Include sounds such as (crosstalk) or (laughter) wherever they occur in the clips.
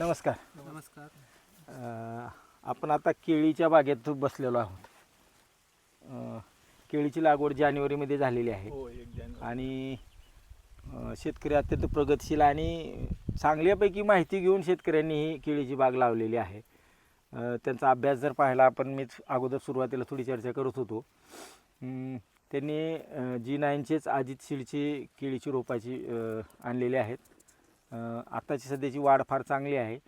नमस्कार. नमस्कार. अ, आपण आता केळीच्या बागेत बसलेलो आहोत. अ, केळीची लागवड जानेवारीमध्ये झालेली आहे. हो एक जानेवारी. आणि अ, शेतकरी अत्यंत प्रगतशील आणि चांगल्यापैकी माहिती घेऊन शेतकऱ्यांनी ही केळीची बाग लावलेली आहे. अ, त्यांचा अभ्यास जर पाहिला आपण मीच अगोदर सुरुवातीला थोडी चर्चा करत होतो. त्यांनी जी नाईनचेच अजित शिडची केळीची रोपाची अ, आणलेली आहेत. आत्ताची सध्याची वाढ फार चांगली आहे.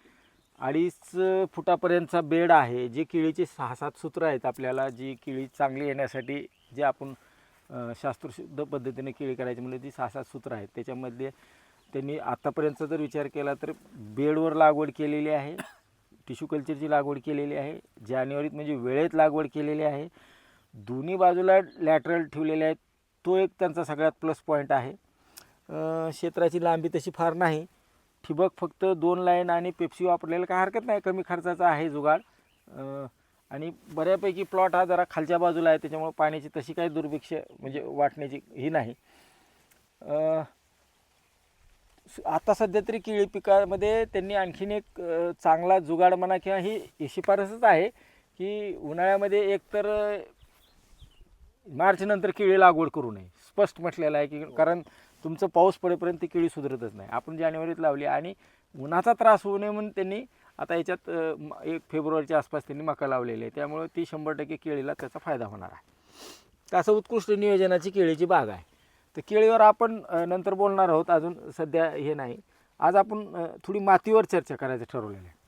अडीच फुटापर्यंतचा बेड आहे जे केळीचे सहा सात सूत्र आहेत आपल्याला जी केळी चांगली येण्यासाठी जे आपण शास्त्रशुद्ध पद्धतीने केळी करायची म्हणजे ती सहा सात सूत्र आहेत. त्याच्यामध्ये त्यांनी आत्तापर्यंतचा जर विचार केला तर बेडवर लागवड केलेली आहे टिश्यू कल्चरची लागवड केलेली आहे जानेवारीत म्हणजे वेळेत लागवड केलेली आहे. दोन्ही बाजूला लॅटरल ठेवलेले आहेत तो एक त्यांचा सगळ्यात प्लस पॉईंट आहे. क्षेत्राची लांबी तशी फार नाही. ठिबक फक्त दोन लाईन आणि पेप्सी वापरलेलं काय हरकत नाही. कमी खर्चाचा आहे जुगाड. आणि बऱ्यापैकी प्लॉट हा जरा खालच्या बाजूला आहे. त्याच्यामुळे पाण्याची तशी काही दुर्भिक्ष म्हणजे वाटण्याची ही नाही. आता सध्या तरी केळी पिकामध्ये त्यांनी आणखीन एक चांगला जुगाड म्हणा किंवा ही शिफारसच आहे की उन्हाळ्यामध्ये एकतर मार्चनंतर केळी लागवड करू नये. स्पष्ट म्हटलेलं आहे की कारण तुमचं पाऊस पडेपर्यंत ती केळी सुधरतच नाही. आपण जानेवारीत लावली आणि उन्हाचा त्रास होऊ नये म्हणून त्यांनी आता याच्यात एक फेब्रुवारीच्या आसपास त्यांनी मका लावलेली आहे त्यामुळे ती शंभर टक्के केळीला त्याचा फायदा होणार आहे. तर असं उत्कृष्ट नियोजनाची केळीची बाग आहे. तर केळीवर आपण नंतर बोलणार आहोत. अजून सध्या हे नाही. आज आपण थोडी मातीवर चर्चा करायचं ठरवलेलं आहे.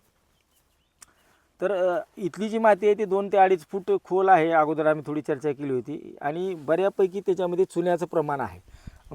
तर इथली जी माती आहे ती दोन ते अडीच फूट खोल आहे. अगोदर आम्ही थोडी चर्चा केली होती. आणि बऱ्यापैकी त्याच्यामध्ये चुन्याचं प्रमाण आहे.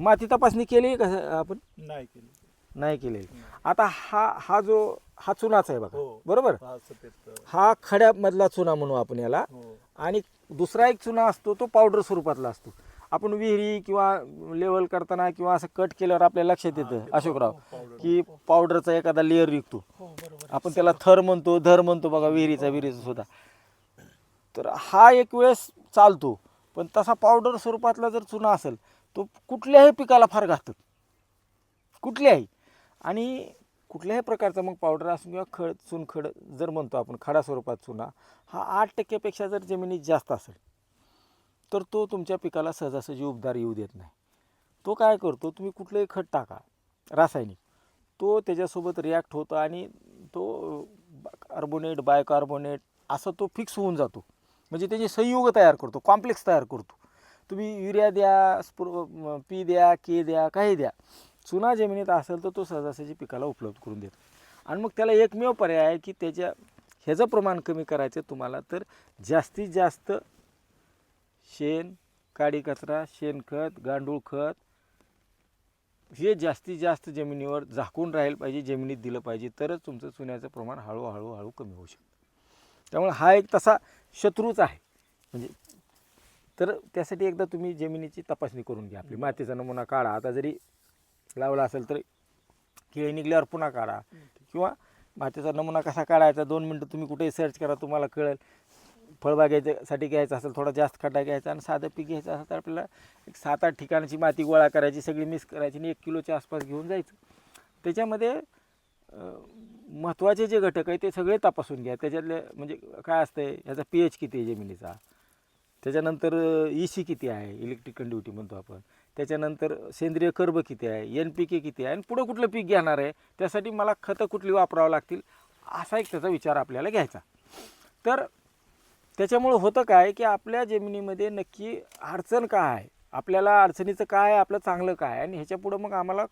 माती तपासणी केली आहे का आपण? नाही केली. नाही केलेली आता हा हा जो हा चुनाचा आहे बघा. हो. बरोबर? हा सफेद हा खड्यामधला चुना म्हणू आपण याला. हो. आणि दुसरा एक चुना असतो तो पावडर स्वरूपातला असतो. आपण विहिरी किंवा लेवल करताना किंवा असं कट केल्यावर आपल्या लक्षात येतं अशोकराव की पावडरचा एखादा लेअर निघतो हो बरोबर. आपण त्याला थर म्हणतो धर म्हणतो बघा विहिरीचा विहिरीचा सुद्धा. तर हा एक वेळेस चालतो. पण तसा पावडर स्वरूपातला जर चुना असेल तो कुठल्याही पिकाला फार घातक. कुठल्याही. आणि कुठल्याही प्रकारचा मग पावडर असून किंवा खड चुनखड जर म्हणतो आपण खडा स्वरूपात चुना हा आठ टक्क्यापेक्षा जर जमिनीत जास्त असेल तर तो तुमच्या पिकाला सहजासहजी उबदार येऊ देत नाही. तो काय करतो तुम्ही कुठलंही खत टाका रासायनिक तो त्याच्यासोबत रिॲक्ट होतो आणि तो कार्बोनेट बायकार्बोनेट असं तो फिक्स होऊन जातो. म्हणजे त्याचे संयुग तयार करतो कॉम्प्लेक्स तयार करतो. तुम्ही युरिया द्या स्प्रो पी द्या के द्या काही द्या. चुना जमिनीत असेल तर तो सहजासहजी पिकाला उपलब्ध करून देतो. आणि मग त्याला एकमेव पर्याय आहे की त्याच्या ह्याचं प्रमाण कमी करायचं तुम्हाला तर जास्तीत जास्त शेण काडी कचरा शेणखत गांडूळ खत हे जास्तीत जास्त जमिनीवर झाकून राहील पाहिजे जमिनीत दिलं पाहिजे. तरच तुमचं चुन्याचं प्रमाण हळूहळू हळू कमी होऊ शकतं. त्यामुळे हा एक तसा शत्रूच आहे. म्हणजे तर त्यासाठी एकदा तुम्ही जमिनीची तपासणी करून घ्या आपली. मातीचा नमुना काढा. आता जरी लावला असेल तर केळी निघल्यावर पुन्हा काढा. किंवा मातीचा नमुना कसा काढायचा दोन मिनटं तुम्ही कुठेही सर्च करा तुम्हाला कळेल. फळबागेसाठी घ्यायचं असेल थोडा जास्त खड्डा घ्यायचा आणि साधं पीक घ्यायचं असेल तर आपल्याला एक सात आठ ठिकाणची माती गोळा करायची सगळी मिक्स करायची आणि एक किलोच्या आसपास घेऊन जायचं. त्याच्यामध्ये महत्त्वाचे जे घटक आहे ते सगळे तपासून घ्या. त्याच्यातले म्हणजे काय असतं आहे ह्याचा पी एच किती आहे जमिनीचा? त्याच्यानंतर ई सी किती आहे? इलेक्ट्रिक कंड्युटी म्हणतो आपण. त्याच्यानंतर सेंद्रिय कर्ब किती आहे? एन पी के किती आहे? आणि पुढं कुठलं पीक घेणार आहे? त्यासाठी मला खतं कुठली वापरावं लागतील? असा एक त्याचा विचार आपल्याला घ्यायचा. तर त्याच्यामुळं होतं काय की आपल्या जमिनीमध्ये नक्की अडचण काय आहे? आपल्याला अडचणीचं काय आहे? आपलं चांगलं काय आहे? आणि ह्याच्यापुढं मग आम्हाला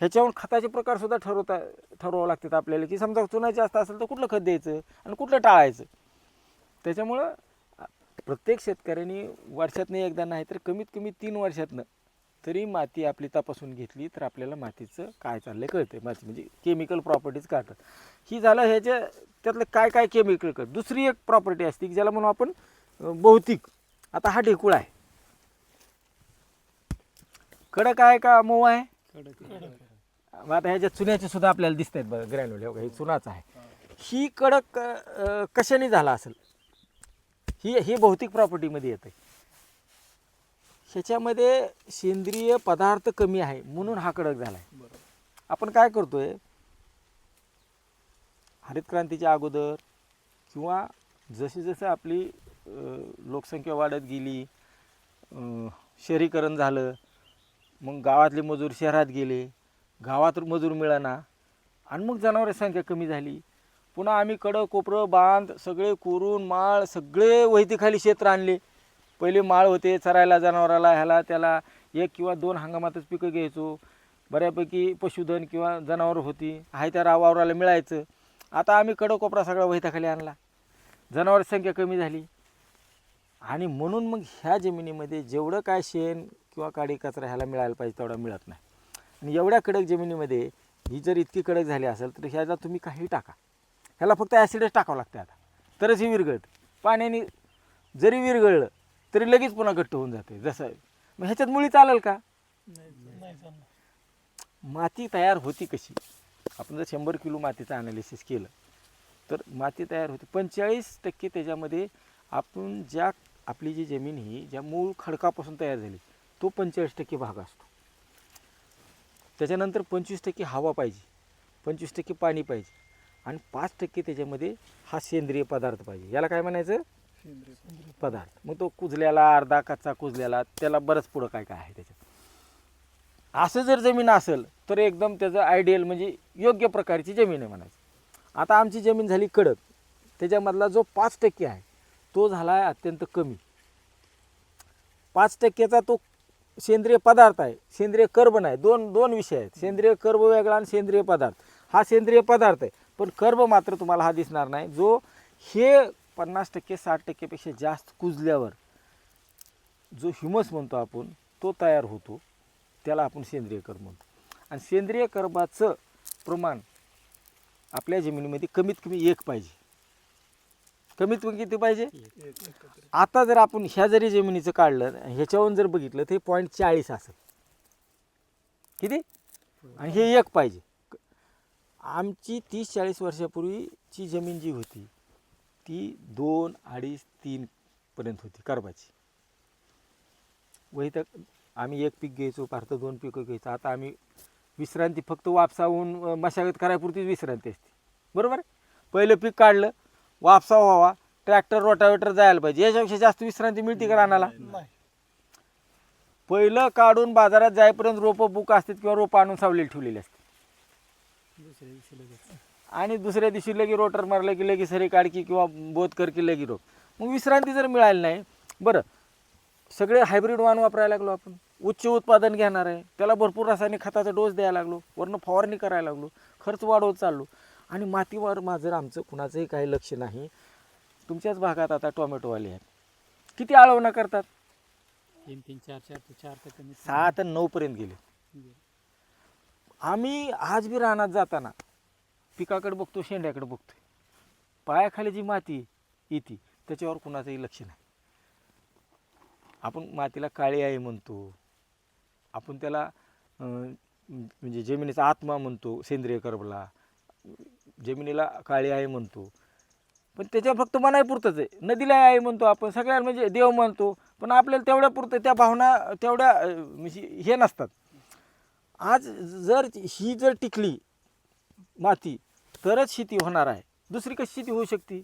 ह्याच्यावर खताचे प्रकारसुद्धा ठरवता ठरवावं लागतात आपल्याला. की समजा चुना जास्त असेल तर कुठलं खत द्यायचं? आणि कुठलं टाळायचं? त्याच्यामुळं प्रत्येक शेतकऱ्याने वर्षातनं एकदा नाही तर कमीत कमी तीन वर्षातनं तरी माती आपली तपासून घेतली तर आपल्याला मातीचं काय चाललं आहे कळतं माती म्हणजे केमिकल प्रॉपर्टीज काढतात. ही झालं ह्याच्या त्यातलं काय काय केमिकल कळतं? दुसरी एक प्रॉपर्टी असते की ज्याला म्हणून आपण भौतिक. आता हा ढेकूळ आहे. कडक आहे का मऊ आहे? मग आता ह्याच्या चुन्याचे सुद्धा आपल्याला दिसत आहेत बघा ग्रॅन्युल हे चुनाच आहे. ही कडक कशाने झाला असेल? ही ही भौतिक प्रॉपर्टीमध्ये येते ह्याच्यामध्ये सेंद्रिय पदार्थ कमी आहे म्हणून हा कडक झाला आहे आपण काय करतोय? हरित क्रांतीच्या अगोदर किंवा जशी जसं आपली लोकसंख्या वाढत गेली शहरीकरण झालं मग गावातले मजूर शहरात गेले गावात मजूर मिळाना आणि मग जनावरांची संख्या कमी झाली. पुन्हा आम्ही कडं कोपरं बांध सगळे कोरून माळ सगळे वैतीखाली क्षेत्र आणले. पहिले माळ होते चरायला जनावराला ह्याला त्याला एक किंवा दोन हंगामातच पिकं घ्यायचो. बऱ्यापैकी पशुधन किंवा जनावरं होती. आहे त्या वावराला मिळायचं. आता आम्ही कडं कोपरा सगळा वैताखाली आणला. जनावर संख्या कमी झाली. आणि म्हणून मग ह्या जमिनीमध्ये जेवढं काय शेण किंवा काडी कचरा ह्याला मिळायला पाहिजे तेवढा मिळत नाही. आणि एवढ्या कडक जमिनीमध्ये ही जर इतकी कडक झाली असेल तर ह्याचा तुम्ही काही टाका. ह्याला फक्त ॲसिडच टाकावं लागतं आता. तरच ही विरघळत. पाण्याने जरी विरघळलं तरी लगेच पुन्हा घट्ट होऊन जाते. जसं मग ह्याच्यात मुळी चालेल का? माती तयार होती कशी? आपण जर शंभर किलो मातीचं ॲनालिसिस केलं तर माती तयार होते. पंचेचाळीस टक्के त्याच्यामध्ये आपण ज्या आपली जी जमीन ही ज्या मूळ खडकापासून तयार झाली तो पंचेचाळीस टक्के भाग असतो. त्याच्यानंतर पंचवीस टक्के हवा पाहिजे. पंचवीस टक्के पाणी पाहिजे. आणि पाच टक्के त्याच्यामध्ये हा सेंद्रिय पदार्थ पाहिजे. याला काय म्हणायचं? पदार्थ. मग तो कुजल्याला अर्धा कच्चा कुजल्याला त्याला बरंच पुढं काय काय आहे त्याच्यात. असं जर जमीन असेल तर एकदम त्याचं आयडियल म्हणजे योग्य प्रकारची जमीन आहे म्हणायचं. आता आमची जमीन झाली कडक. त्याच्यामधला जो पाच टक्के आहे तो झाला आहे अत्यंत कमी. पाच टक्क्याचा तो सेंद्रिय पदार्थ आहे सेंद्रिय कर्ब नाही दोन दोन विषय आहेत. सेंद्रिय कर्ब वेगळा आणि सेंद्रिय पदार्थ. हा सेंद्रिय पदार्थ आहे. पण कर्ब मात्र तुम्हाला हा दिसणार नाही. जो हे पन्नास टक्के साठ टक्केपेक्षा जास्त कुजल्यावर जो ह्युमस म्हणतो आपण तो तयार होतो. त्याला आपण सेंद्रिय कर्ब म्हणतो. आणि सेंद्रिय कर्बाचं प्रमाण आपल्या जमिनीमध्ये कमीत कमी एक पाहिजे. कमीत कमी किती पाहिजे? आता जर आपण ह्या जरी जमिनीचं काढलं ह्याच्यावरून जर बघितलं तर हे पॉईंट चाळीस असेल. किती? आणि हे एक पाहिजे. आमची तीस चाळीस वर्षापूर्वीची जमीन जी होती ती दोन अडीच तीन पर्यंत होती कर्बाची. वही तर आम्ही एक पीक घ्यायचो फार दोन पिकं घ्यायचो. आता आम्ही विश्रांती फक्त वापसाहून मशागत करायपुरतीच विश्रांती असते. बरोबर? आहे? पहिलं पीक काढलं वापसा व्हावा. ट्रॅक्टर रोटावेटर जायला पाहिजे. याच्यापेक्षा जास्त विश्रांती मिळते का रानाला? पहिलं काढून बाजारात जाईपर्यंत रोपं बुक असतात किंवा रोपं आणून सावलेली ठेवलेली असते आणि दुसऱ्या दिवशी लगे रोटर मारलं की लगे सरी काढकी किंवा बोध कर की लगे रोप मग विश्रांती जर मिळाली नाही बरं सगळे हायब्रिड वाण वापरायला लागलो आपण. उच्च उत्पादन घेणार आहे त्याला भरपूर रासायनिक खताचा डोस द्यायला लागलो वरनं फवारणी करायला लागलो खर्च वाढवत चाललो. आणि मातीवर माझं आमचं कुणाचंही काही लक्ष नाही. तुमच्याच भागात आता टोमॅटोवाले आहेत. किती आळवणं करतात? तीन तीन चार चार ते चार तर कमी सहा ते नऊपर्यंत गेले. आम्ही आज बी रानात जाताना पिकाकडे बघतो शेंड्याकडे बघतो पायाखाली जी माती येते त्याच्यावर कुणाचंही लक्ष नाही. आपण मातीला काळी आई म्हणतो. आपण त्याला म्हणजे जमिनीचा आत्मा म्हणतो सेंद्रिय कर्बला. जमिनीला काळी आई म्हणतो. पण त्याच्यावर फक्त मनाई पुरतंच आहे. नदीला आहे म्हणतो आपण सगळ्या म्हणजे देव म्हणतो. पण आपल्याला तेवढ्या पुरतं त्या भावना तेवढ्या म्हणजे हे नसतात. आज जर ही जर टिकली माती तरच शेती होणार आहे. दुसरी कशी शेती होऊ शकते?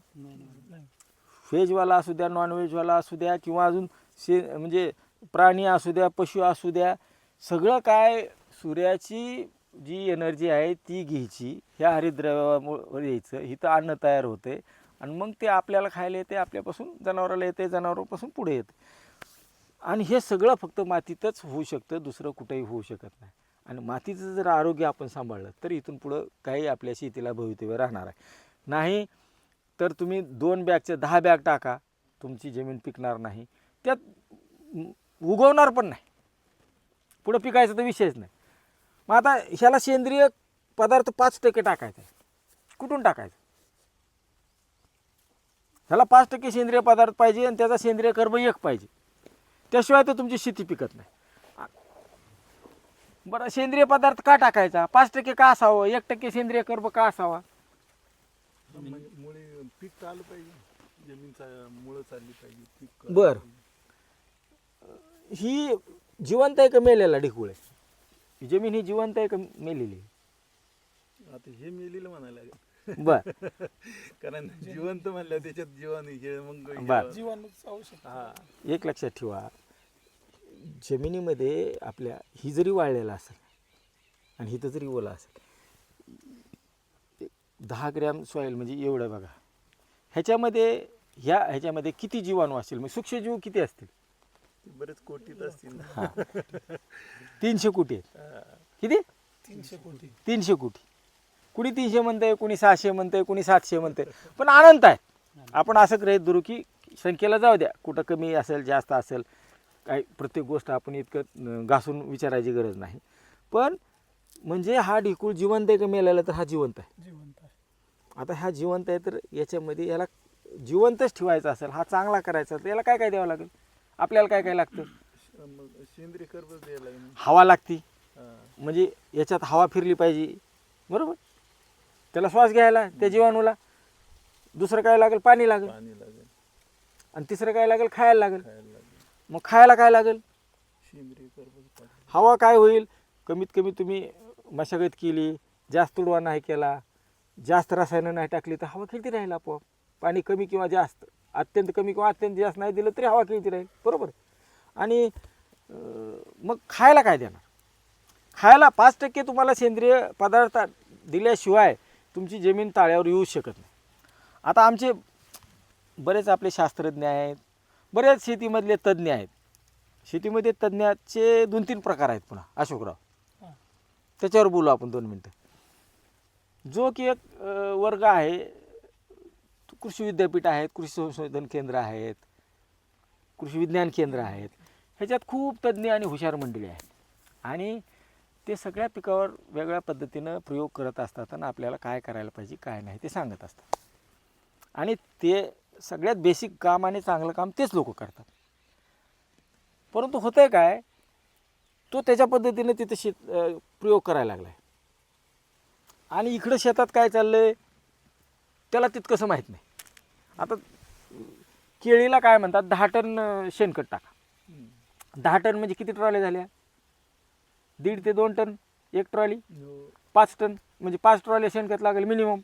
व्हेजवाला असू द्या नॉन व्हेजवाला असू द्या किंवा अजून शे म्हणजे प्राणी असू द्या पशु असू द्या सगळं काय सूर्याची जी एनर्जी आहे ती घ्यायची ह्या हरिद्रव्यामुळे यायचं इथं अन्न तयार होते. आणि मग ते आपल्याला खायला येते आपल्यापासून जनावराला येते जनावरापासून पुढे येते. आणि हे सगळं फक्त मातीतच होऊ शकतं दुसरं कुठेही होऊ शकत नाही. आणि मातीचं जर आरोग्य आपण सांभाळलं तर इथून पुढं काही आपल्या शेतीला भवितव्य राहणार आहे. नाही तर तुम्ही दोन बॅगचे दहा बॅग टाका तुमची जमीन पिकणार नाही. त्यात उगवणार पण नाही. पुढं पिकायचा तर विषयच नाही. मग आता ह्याला सेंद्रिय पदार्थ पाच टक्के टाकायचा आहे. कुठून टाकायचं? ह्याला पाच टक्के सेंद्रिय पदार्थ पाहिजे आणि त्याचा सेंद्रिय कर्ब एक पाहिजे. त्याशिवाय तर तुमची शेती पिकत नाही. बरं सेंद्रिय पदार्थ का टाकायचा? पाच टक्के का असावं? एक टक्के सेंद्रिय कर्ब का असावा? म्हणजे मुळे पीक आलं पाहिजे जमीनचा मुळं चालली पाहिजे पीक बर. ही जिवंत आहे का मेलेला ढिकूळ? आहे ही जमीन ही जिवंत आहे का मेलेली? आहे? आता हे मेलेलं म्हणायला लागेल. बर. (laughs) कारण जिवंत म्हणलं त्याच्यात जीवन हे मग बर. जीवाणूच आवश्यक हा. एक लक्षात ठेवा. जमिनीमध्ये आपल्या ही जरी वाळलेला असेल आणि हिथं जरी ओला असेल दहा ग्रॅम सॉईल म्हणजे एवढं बघा. ह्याच्यामध्ये ह्या ह्याच्यामध्ये किती जीवाणू असतील? म्हणजे सूक्ष्मजीव किती असतील? बरेच कोटीत असतील. हां. तीनशे कोटी आहेत. किती? तीनशे कोटी. तीनशे कोटी. कुणी तीनशे म्हणतंय कुणी सहाशे म्हणतंय कुणी सातशे म्हणतंय. पण अनंत आहे आपण असं गृहीत धरू की संख्येला जाऊ द्या. कुठं कमी असेल जास्त असेल काही प्रत्येक गोष्ट आपण इतकं घासून विचारायची गरज नाही. पण म्हणजे हा ढिकूळ जिवंत आहे का मेलेला तर हा जिवंत आहे. जिवंत आहे. आता हा जिवंत आहे तर याच्यामध्ये याला जिवंतच ठेवायचा असेल हा चांगला करायचा तर याला काय काय द्यावं लागेल? आपल्याला काय काय लागतं? सेंद्रिय कर्ज द्यायला. हवा लागती. म्हणजे याच्यात हवा फिरली पाहिजे. बरोबर? त्याला श्वास घ्यायला त्या जीवाणूला. दुसरं काय लागेल? पाणी लागेल. पाणी लागेल. आणि तिसरं काय लागेल. खायला लागेल. मग खायला काय लागेल. हवा काय होईल? कमीत कमी तुम्ही मशागत केली जास्त उडवा नाही केला जास्त रसायनं नाही टाकली तर हवा खेळती राहील आपोआप. पाणी कमी किंवा जास्त अत्यंत कमी किंवा अत्यंत जास्त नाही दिलं तरी हवा खेळती राहील. बरोबर? आणि मग खायला काय देणार? खायला पाच टक्के तुम्हाला सेंद्रिय पदार्थ दिल्याशिवाय तुमची जमीन ताळ्यावर येऊ शकत नाही. आता आमचे बरेच आपले शास्त्रज्ञ आहेत बरेच शेतीमधले तज्ज्ञ आहेत. शेतीमध्ये तज्ज्ञाचे दोन तीन प्रकार आहेत पुन्हा. अशोकराव. त्याच्यावर बोलू आपण दोन मिनटं. जो की एक वर्ग आहे कृषी विद्यापीठ आहेत कृषी संशोधन केंद्र आहेत कृषी विज्ञान केंद्र आहेत ह्याच्यात खूप तज्ज्ञ आणि हुशार मंडळी आहेत. आणि ते सगळ्या पिकावर वेगळ्या पद्धतीनं प्रयोग करत असतात आणि आपल्याला काय करायला पाहिजे काय नाही ते सांगत असतात. आणि ते सगळ्यात बेसिक काम आणि चांगलं काम तेच लोक करतात. परंतु होतं आहे काय तो त्याच्या पद्धतीने तिथे शेत प्रयोग करायला लागला आहे आणि इकडं शेतात काय चाललं आहे त्याला तितकंसं माहीत नाही. आता केळीला काय म्हणतात दहा टन शेणखत टाका. दहा टन म्हणजे किती ट्रॉली झाल्या? दीड ते दोन टन एक ट्रॉली? पाच टन म्हणजे पाच ट्रॉल्या शेणखत लागेल मिनिमम.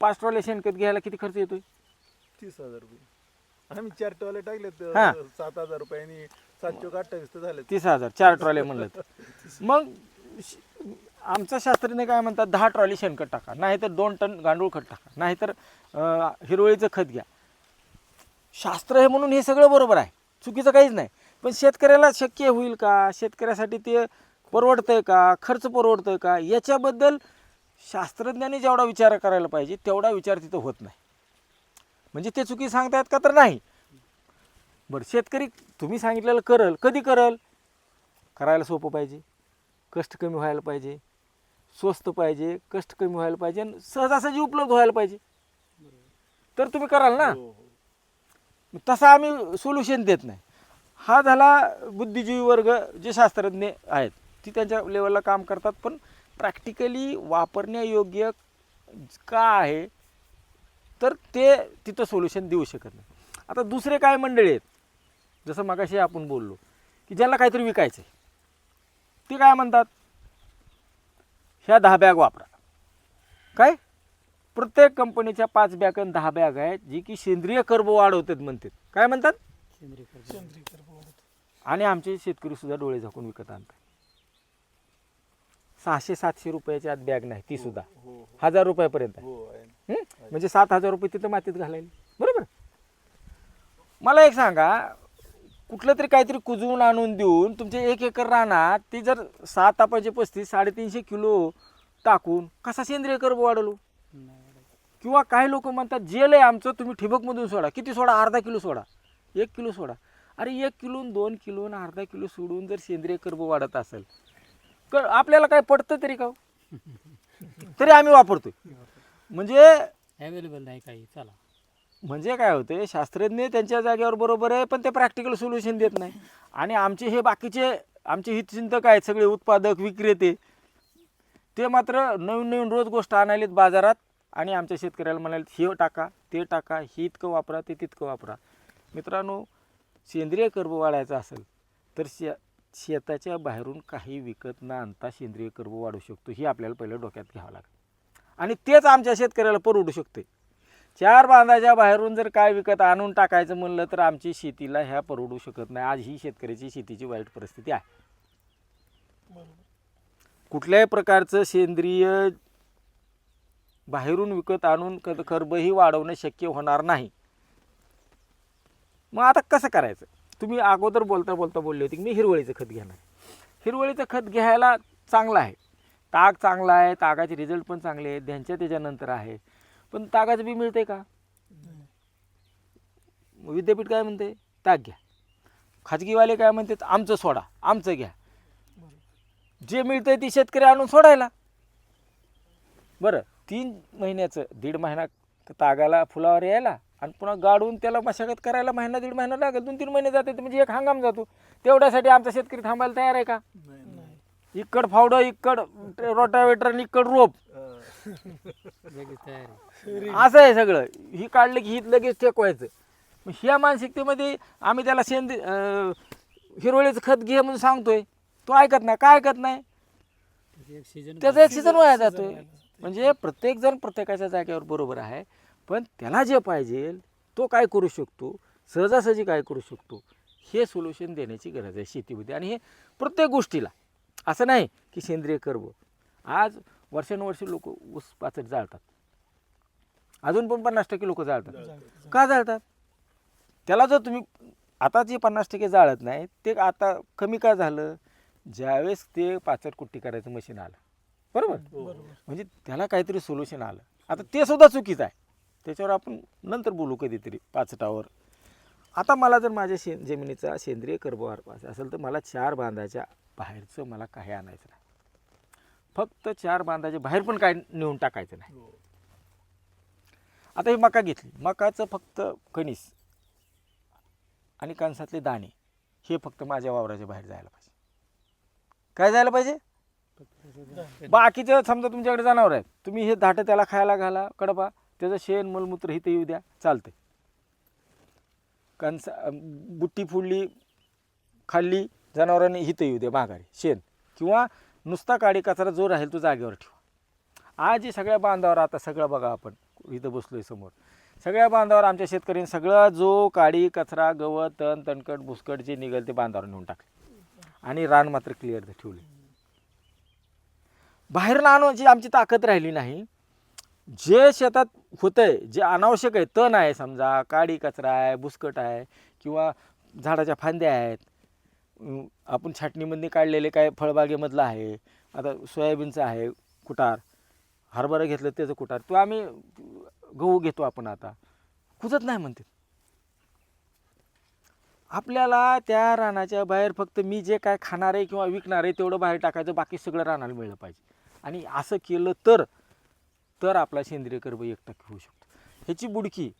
पाच ट्रॉली शेणखत घ्यायला किती खर्च येतोय? तीस हजार रुपये. आम्ही चार टॉले हा. अं, सात हजार रुपयांनी सातशे अठ्ठावीस तर झाले तीस हजार चार ट्रॉल्या म्हणलं तर मग श- आमचं शास्त्रज्ञ काय म्हणतात दहा ट्रॉली शेणखत टाका नाहीतर दोन टन गांडूळ खत टाका नाहीतर अं, हिरवळीचं खत घ्या. शास्त्र आहे म्हणून हे सगळं बरोबर आहे चुकीचं काहीच नाही. पण शेतकऱ्याला शक्य होईल का? शेतकऱ्यासाठी ते परवडतंय का? खर्च परवडतोय का? याच्याबद्दल शास्त्रज्ञांनी जेवढा विचार करायला पाहिजे तेवढा विचार तिथं होत नाही. म्हणजे ते चुकी सांगतायत का तर नाही. बरं शेतकरी तुम्ही सांगितलेलं करल. कधी करल? करायला सोपं पाहिजे. कष्ट कमी व्हायला पाहिजे. स्वस्त पाहिजे कष्ट कमी व्हायला पाहिजे आणि सहजासहजी उपलब्ध व्हायला पाहिजे. तर तुम्ही कराल ना? हो, हो. तसं आम्ही सोल्युशन देत नाही. हा झाला बुद्धिजीवी वर्ग जे शास्त्रज्ञ आहेत. ती त्यांच्या लेवलला काम करतात. पण प्रॅक्टिकली वापरण्यायोग्य का आहे? तर ते तिथं सोल्युशन देऊ शकत नाही. आता दुसरे काय मंडळी आहेत? जसं मगाशी आपण बोललो की ज्यांना काहीतरी विकायचं आहे ते काय म्हणतात? ह्या दहा बॅग वापरा. काय? प्रत्येक कंपनीच्या पाच बॅग आणि दहा बॅग आहेत जी की सेंद्रिय कर्ब वाढवतात म्हणतात. काय म्हणतात? सेंद्रिय कर्ब. आणि आमचे शेतकरी सुद्धा डोळे झाकून विकत आणतात. सहाशे सातशे रुपयाची आज बॅग नाही ती सुद्धा. हो हो. हजार रुपयापर्यंत आहे. हं? म्हणजे सात हजार रुपये तिथं मातीत घालायला. बरोबर? मला एक सांगा कुठलं तरी काहीतरी कुजवून आणून देऊन तुमचे एक एकर रानात ती जर सात आपाचे पस्तीस साडेतीनशे किलो टाकून कसा सेंद्रिय कर्ब वाढवलो? किंवा काही लोक म्हणतात जेल आहे आमचं तुम्ही ठिबकमधून सोडा. किती सोडा? अर्धा किलो सोडा. एक किलो सोडा. अरे एक किलो न दोन किलो न अर्धा किलो सोडून जर सेंद्रिय कर्ब वाढत असेल तर आपल्याला काय पडतं तरी का हो? तरी आम्ही वापरतोय. म्हणजे अवेलेबल नाही काही चला. म्हणजे काय होते शास्त्रज्ञ त्यांच्या जागेवर बरोबर आहे पण ते प्रॅक्टिकल सोल्युशन देत नाही. आणि आमचे हे बाकीचे आमचे हितचिंतक आहेत सगळे उत्पादक विक्रेते ते मात्र नवीन नवीन रोज गोष्ट आणायलेत बाजारात आणि आमच्या शेतकऱ्याला म्हणाले हे टाका ते टाका हे इतकं वापरा ते तितकं वापरा. मित्रांनो सेंद्रिय कर्ब वाढायचा असेल तर शे शेताच्या बाहेरून काही विकत न आणता सेंद्रिय कर्ब वाढू शकतो ही आपल्याला पहिलं डोक्यात घ्यावं लागेल आणि तेच आमच्या शेतकऱ्याला परवडू शकते. चार बांधाच्या बाहेरून जर काय विकत आणून टाकायचं म्हणलं तर आमची शेतीला ह्या परवडू शकत नाही. आज ही शेतकऱ्याची शेतीची वाईट परिस्थिती आहे. कुठल्याही प्रकारचं सेंद्रिय बाहेरून विकत आणून कद खरबही वाढवणं शक्य होणार नाही. मग आता कसं करायचं? तुम्ही अगोदर बोलता बोलता बोलले होते की मी हिरवळीचं खत घेणार. हिरवळीचं खत घ्यायला चांगलं आहे. ताग चांगला आहे तागाचे रिझल्ट पण चांगले आहेत ध्यांच्या त्याच्यानंतर आहे. पण तागाचं बी मिळते का? विद्यापीठ काय म्हणते ताग घ्या. खाजगीवाले काय म्हणतात? आमचं सोडा आमचं घ्या. जे मिळतंय ते शेतकरी आणून सोडायला. बरं तीन महिन्याचं दीड महिना तागाला फुलावर यायला आणि पुन्हा गाडून त्याला मशागत करायला महिना दीड महिना लागेल. दोन तीन महिने जाते म्हणजे एक हंगाम जातो. तेवढ्यासाठी आमचा शेतकरी थांबायला तयार आहे का? इकड फावडं इकड रोटावेटर आणि इकड रोप. असं आहे सगळं. ही काढलं की ही लगेच टेकवायचं मग ह्या मानसिकतेमध्ये आम्ही त्याला शेंद हिरवळीचं खत घे म्हणून सांगतोय. तो ऐकत नाही. काय ऐकत नाही? एक सीजन त्याचा एक सीझन वाया जातोय. म्हणजे प्रत्येक जण प्रत्येकाच्या जागेवर बरोबर आहे. पण त्याला जे पाहिजे तो काय करू शकतो? सहजासहजी काय करू शकतो? हे सोल्युशन देण्याची गरज आहे शेतीमध्ये. आणि हे प्रत्येक गोष्टीला. असं नाही की सेंद्रिय कर्ब आज वर्षानुवर्ष लोक ऊस पाचट जाळतात. अजून पण पन्नास टक्के लोक जाळतात. का जाळतात? त्याला जर तुम्ही आता जे पन्नास टक्के जाळत नाही ते आता कमी का झालं? ज्यावेळेस ते पाचट कुट्टी करायचं मशीन आलं. बरोबर? म्हणजे त्याला काहीतरी सोल्युशन आलं. आता ते सुद्धा चुकीचं आहे. त्याच्यावर आपण नंतर बोलू कधीतरी पाचटावर. आता मला जर माझ्या शे जमिनीचा सेंद्रिय कर्बवार पास असेल तर मला चार बांधाच्या बाहेरचं मला काही आणायचं नाही. फक्त चार बांधाच्या बाहेर पण काय नेऊन टाकायचं नाही. हो. आता ही मका घेतली. मकाचं फक्त कणीस आणि कणसातले दाणे हे फक्त माझ्या वावराच्या बाहेर जायला पाहिजे. काय जायला पाहिजे? बाकीचं समजा तुमच्याकडे जनावर आहेत. तुम्ही हे धाटं त्याला खायला घाला कडबा त्याचं शेण मलमूत्र इथं येऊ द्या. चालतंय. कणसा बुट्टी फुडली खाल्ली जनावरांनी हिथं येऊ दे माघारी शेण. किंवा नुसता काडी कचरा जो राहील तो जागेवर ठेवा. आज हे सगळ्या बांधावर आता सगळं बघा आपण इथं बसलो आहे समोर. सगळ्या बांधावर आमच्या शेतकऱ्यांनी सगळं जो काडी कचरा गवत तण तणकट भुसकट जे निघेल ते बांधावर नेऊन टाकले. आणि रान मात्र क्लिअर ठेवले. बाहेर आणून आमची ताकद राहिली नाही. जे शेतात होतंय जे अनावश्यक आहे तण आहे समजा काडी कचरा आहे बुसकट आहे किंवा झाडाच्या फांद्या आहेत आपण छाटणीमध्ये काढलेले काय फळबागेमधलं आहे आता सोयाबीनचं आहे कुटार हरभरा घेतलं त्याचं कुटार तो आम्ही गहू घेतो आपण आता. कुजत नाही म्हणते. आपल्याला त्या रानाच्या बाहेर फक्त मी जे काय खाणार आहे किंवा विकणार आहे तेवढं बाहेर टाकायचं बाकी सगळं रानाला मिळलं पाहिजे. आणि असं केलं तर तर आपला सेंद्रिय कर्ब एक टक्के होऊ शकतो. ह्याची बुडकी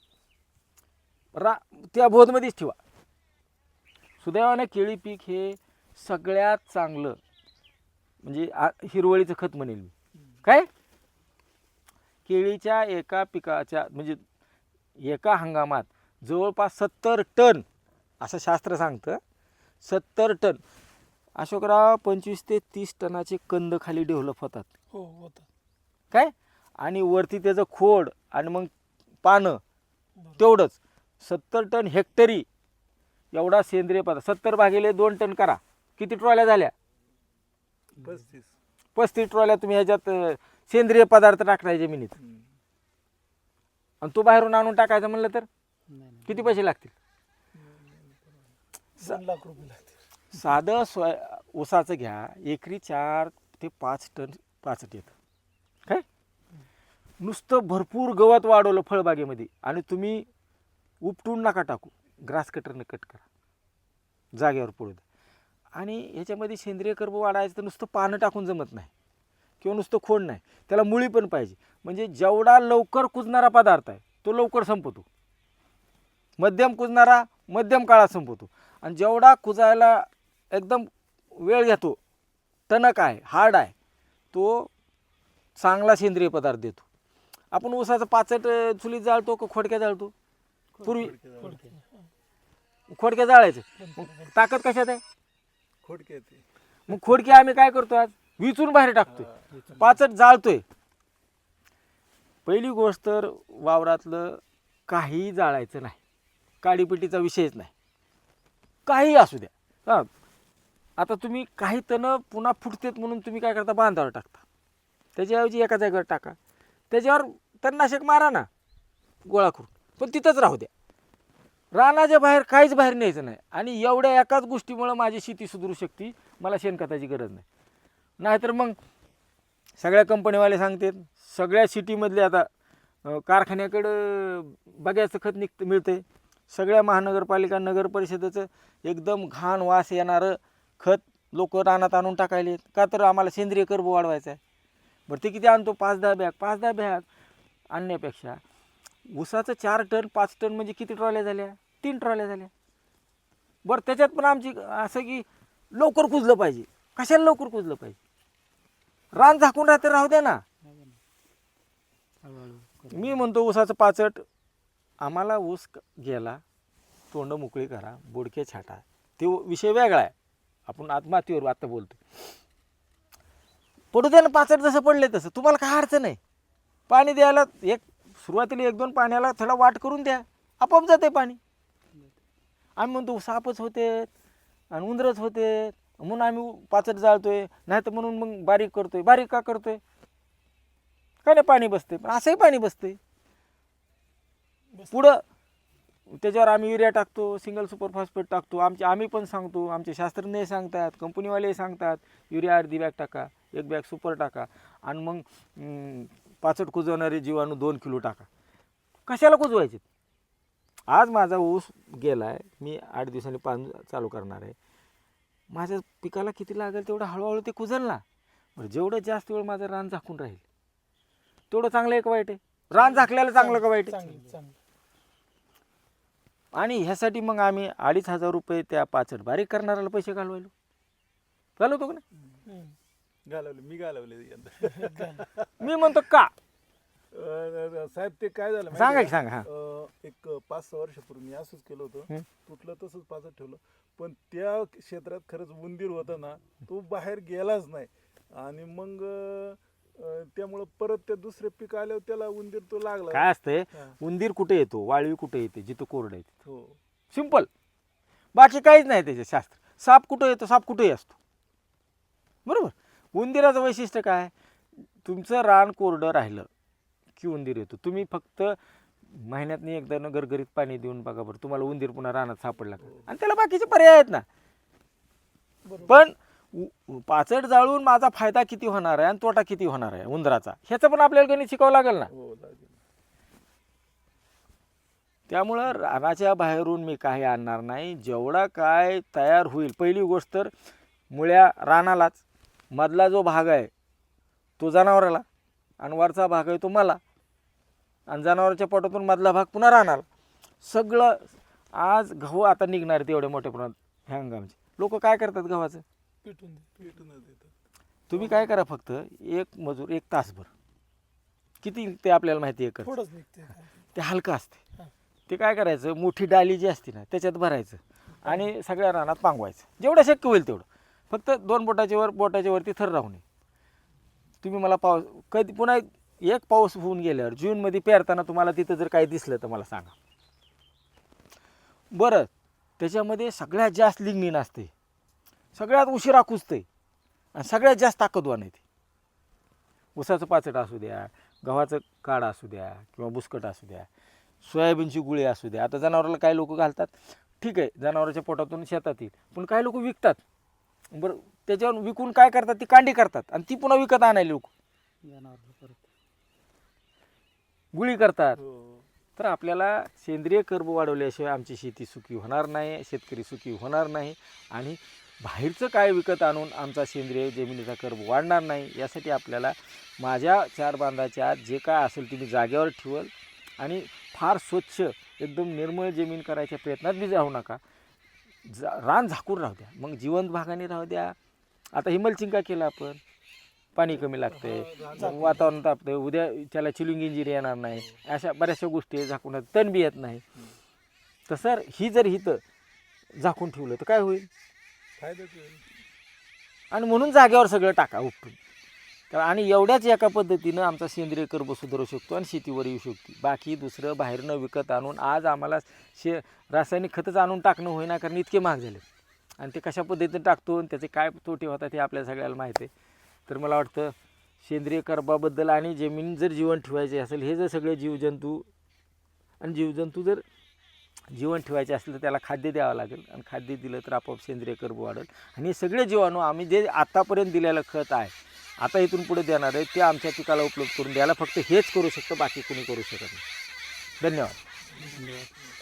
रा त्या बोधमध्येच ठेवा. सुदैवाने केळी पीक हे सगळ्यात चांगलं म्हणजे आ- हिरवळीचं खत म्हणेल मी. काय? केळीच्या एका पिकाच्या म्हणजे एका हंगामात जवळपास सत्तर टन असं शास्त्र सांगतं सत्तर टन अशोकराव पंचवीस ते तीस टनाचे कंद खाली डेव्हलप होतात. हो होतात. काय? आणि वरती त्याचं खोड आणि मग पानं तेवढंच. सत्तर टन हेक्टरी एवढा सेंद्रिय पदार्थ. सत्तर भागिले दोन टन करा. किती ट्रॉल्या झाल्या? पस्तीस. पस्तीस ट्रॉल्या तुम्ही ह्याच्यात सेंद्रिय पदार्थ टाकणार जमिनीत. आणि तो बाहेरून आणून टाकायचं म्हणलं तर? किती पैसे लागतील? दोन लाख रुपये लागतील. साधं सोय ऊसाचं घ्या. एकरी चार ते पाच टन पाचट येतं. नुसतं भरपूर गवत वाढवलं फळबागेमध्ये. आणि तुम्ही उपटून नका टाकू. ग्रास कटरनं कट करा. जागेवर पडू द्या. आणि ह्याच्यामध्ये सेंद्रिय कर्ब वाढायचं तर नुसतं पानं टाकून जमत नाही. किंवा नुसतं खोड नाही. त्याला मुळी पण पाहिजे. म्हणजे जेवढा लवकर कुजणारा पदार्थ आहे तो लवकर संपतो. मध्यम कुजणारा मध्यम काळात संपवतो आणि जेवढा कुजायला एकदम वेळ घेतो टणक आहे हार्ड आहे तो चांगला सेंद्रिय पदार्थ देतो. आपण ऊसाचं पाचट चुलीत जाळतो का खोडक्या जाळतो? पूर्वी खोडक्या जाळायचं. मग ताकद कशात आहे? खोडके येते मग खोडके आम्ही काय करतो आज? विचून बाहेर टाकतोय. पाचट जाळतोय. पहिली गोष्ट तर वावरातलं काहीही जाळायचं नाही. काडीपिटीचा विषयच नाही. काही असू द्या. हां. आता तुम्ही काही तणं पुन्हा फुटतेत म्हणून तुम्ही काय करता? बांधावर टाकता. त्याच्याऐवजी एका जागेवर टाका. त्याच्यावर तणनाशक मारा ना गोळा करून. पण तिथंच राहू द्या. रानाच्या बाहेर काहीच बाहेर न्यायचं नाही. आणि एवढ्या एकाच गोष्टीमुळं माझी शेती सुधरू शकते मला शेणखताची गरज नाही. नाहीतर मग सगळ्या कंपनीवाले सांगतात सगळ्या सिटीमधले आता कारखान्याकडं बघायचं खत निघतं मिळते सगळ्या महानगरपालिका नगर परिषदेचं एकदम घाण वास येणारं खत लोक रानात आणून टाकायले का तर आम्हाला सेंद्रिय कर्ब वाढवायचा आहे बरं ते किती आणतो? पाच दहा बॅग. पाच दहा बॅग आणण्यापेक्षा ऊसाचं चार टन पाच टन म्हणजे किती ट्रॉल्या झाल्या? तीन ट्रॉल्या झाल्या. बरं त्याच्यात पण आमची असं की लवकर कुजलं पाहिजे. कशाला लवकर कुजलं पाहिजे? रान झाकून राहते राहू द्या ना. मी म्हणतो ऊसाचं पाचट आम्हाला ऊस गेला तोंड मोकळी करा बोडके छाटा. ते विषय वेगळा आहे. आपण आत्महत्येवर आत्ता बोलतो पडू द्या ना पाचट जसं पडले तसं. तुम्हाला काय अडचण आहे? पाणी द्यायला एक सुरुवातीला एक दोन पाण्याला थोडा वाट करून द्या. आपोआप जाते पाणी. आम्ही म्हणतो सापच होते आणि उंदरच होते म्हणून आम्ही पाचट जाळतोय. नाही तर म्हणून मग बारीक करतोय. बारीक का करतोय? काय नाही पाणी बसते पण असंही पाणी बसते पुढं त्याच्यावर आम्ही युरिया टाकतो सिंगल सुपर फॉस्फेट टाकतो. आमचे आम्ही पण सांगतो आमचे शास्त्रज्ञ सांगतात कंपनीवाले सांगतात युरिया अर्धी बॅग टाका एक बॅग सुपर टाका. आणि मग पाचट कुजवणारे जीवाणू दोन किलो टाका. कशाला कुजवायचे? आज माझा ऊस गेला आहे मी आठ दिवसांनी पान चालू करणार आहे. माझ्या पिकाला किती लागेल तेवढं हळूहळू ते कुजल ना. बरं जेवढं जास्त वेळ माझं रान झाकून राहील तेवढं चांगलं आहे का वाईट आहे. रान झाकल्याला चांगलं का वाईट आहे? चांगलं. आणि ह्यासाठी मग आम्ही अडीच हजार रुपये त्या पाचट बारीक करणाऱ्याला पैसे घालवायलो. घालवतो का. घालवले. मी घालवले यंदा. (laughs) मी म्हणतो का? अं, साहेब ते काय झालं माहिती सांगा की सांगा. हा? अं, एक पाच सहा वर्षापूर्वी मी असंच केलं होतं. तुटलं तसंच पाचत ठेवलं. पण त्या क्षेत्रात खरंच उंदीर होता ना तो बाहेर गेलाच नाही. आणि मग अं, त्यामुळं परत त्या दुसरे पीक आल्यावर त्याला उंदीर तो लागला. काय असतंय? हा. उंदीर कुठे येतो? वाळवी कुठे येते? जिथं कोरडं येते हो. सिंपल बाकी काहीच नाही त्याचे शास्त्र. साप कुठं येतो? साप कुठेही असतो. बरोबर? उंदिराचं वैशिष्ट्य काय? तुमचं रान कोरडं राहिलं की उंदीर येतो. तुम्ही फक्त महिन्यातनी एकदा न गरगरीत पाणी देऊन बघा बरं. तुम्हाला उंदीर पुन्हा रानात सापडला का? आणि त्याला बाकीचे पर्याय आहेत ना. बरोबर. पण उ- पाचट जाळून माझा फायदा किती होणार आहे आणि तोटा किती होणार आहे? उंदराचा. ह्याचं पण आपल्याला गणित शिकावं लागेल ना? हो त्यामुळं रानाच्या बाहेरून मी काही आणणार नाही. जेवढा काय तयार होईल. पहिली गोष्ट तर मुळ्या रानालाच. मधला जो भाग आहे तो जनावराला. आणि वरचा भाग आहे तो मला. आणि जनावराच्या पोटातून मधला भाग पुन्हा रानाला. सगळं आज गहू आता निघणार आहेत एवढ्या मोठ्या प्रमाणात ह्या हंगामचे. लोक काय करतात गव्हाचं? पिटून दे पेटूनच देतात. तुम्ही काय करा फक्त एक मजूर एक तासभर. किती ते आपल्याला माहिती आहे कर थोडंच निघते. ते हलकं असते. हा. ते काय करायचं? मोठी डाली जी असते ना त्याच्यात भरायचं आणि सगळ्या रानात पांगवायचं. जेवढं शक्य होईल तेवढं. फक्त दोन बोटाच्या वर बोटाच्या वरती थर राहू नये. तुम्ही मला पाऊस कधी पुन्हा एक पाऊस होऊन गेल्यावर जूनमध्ये पेरताना तुम्हाला तिथं जर काही दिसलं तर मला सांगा. बरं त्याच्यामध्ये सगळ्यात जास्त लिग्निन असते. सगळ्यात उशिरा कुजते आणि सगळ्यात जास्त ताकदवान आहे ते. उसाचं पाचट असू द्या गव्हाचं काढ असू द्या किंवा बुसकट असू द्या सोयाबीनची गुळी असू द्या. आता जनावराला काही लोक घालतात. ठीक आहे जनावराच्या पोटातून शेतात येईल. पण काही लोक विकतात. बरं त्याच्यावर विकून काय करतात? ती कांडी करतात. आणि ती पुन्हा विकत आणायला लोक गुळी करतात. हो. तर आपल्याला सेंद्रिय कर्ब वाढवल्याशिवाय आमची शेती सुखी होणार नाही शेतकरी सुखी होणार नाही. आणि बाहेरचं काय विकत आणून आमचा सेंद्रिय जमिनीचा कर्ब वाढणार नाही यासाठी आपल्याला माझ्या चार बांधाच्या आत जे काय असेल ते मी जागेवर ठेवल आणि फार स्वच्छ एकदम निर्मळ जमीन करायच्या प्रयत्नात बी जाऊ नका. जा रान झाकून राहू द्या. मग जिवंत भागाने राहू द्या. आता हिमलचिंका केलं आपण. पाणी कमी लागतंय. मग वातावरण तापतंय. उद्या त्याला चिलिंग इंजिन येणार नाही. अशा बऱ्याचशा गोष्टी झाकून तण बी येत नाही. तर सर ही जर हिथं झाकून ठेवलं तर काय होईल? फायद्याच होईल आणि म्हणून जागेवर सगळं टाका उपटून. तर आणि एवढ्याच एका पद्धतीनं आमचा सेंद्रिय कर्ब सुधारू शकतो आणि शेतीवर येऊ शकते. बाकी दुसरं बाहेरनं विकत आणून आज आम्हाला शे रासायनिक खतच आणून टाकणं होईना कारण इतके महाग झाले. आणि ते कशा पद्धतीने टाकतो आणि त्याचे काय तोटे होतात हे आपल्या सगळ्याला माहीत आहे. तर मला वाटतं सेंद्रिय कर्बाबद्दल आणि जमीन जर जीवन ठेवायचे असेल हे जर सगळे जीवजंतू आणि जीवजंतू जर जीवन ठेवायचे असेल तर त्याला खाद्य द्यावं लागेल. आणि खाद्य दिलं तर आपोआप सेंद्रिय कर्ब वाढेल. आणि हे सगळे जीवाणू आम्ही जे आत्तापर्यंत दिलेलं खत आहे आता इथून पुढे देणार आहे ते आमच्या पिकाला उपलब्ध करून द्यायला फक्त हेच करू शकतं बाकी कोणी करू शकत नाही. धन्यवाद. धन्यवाद.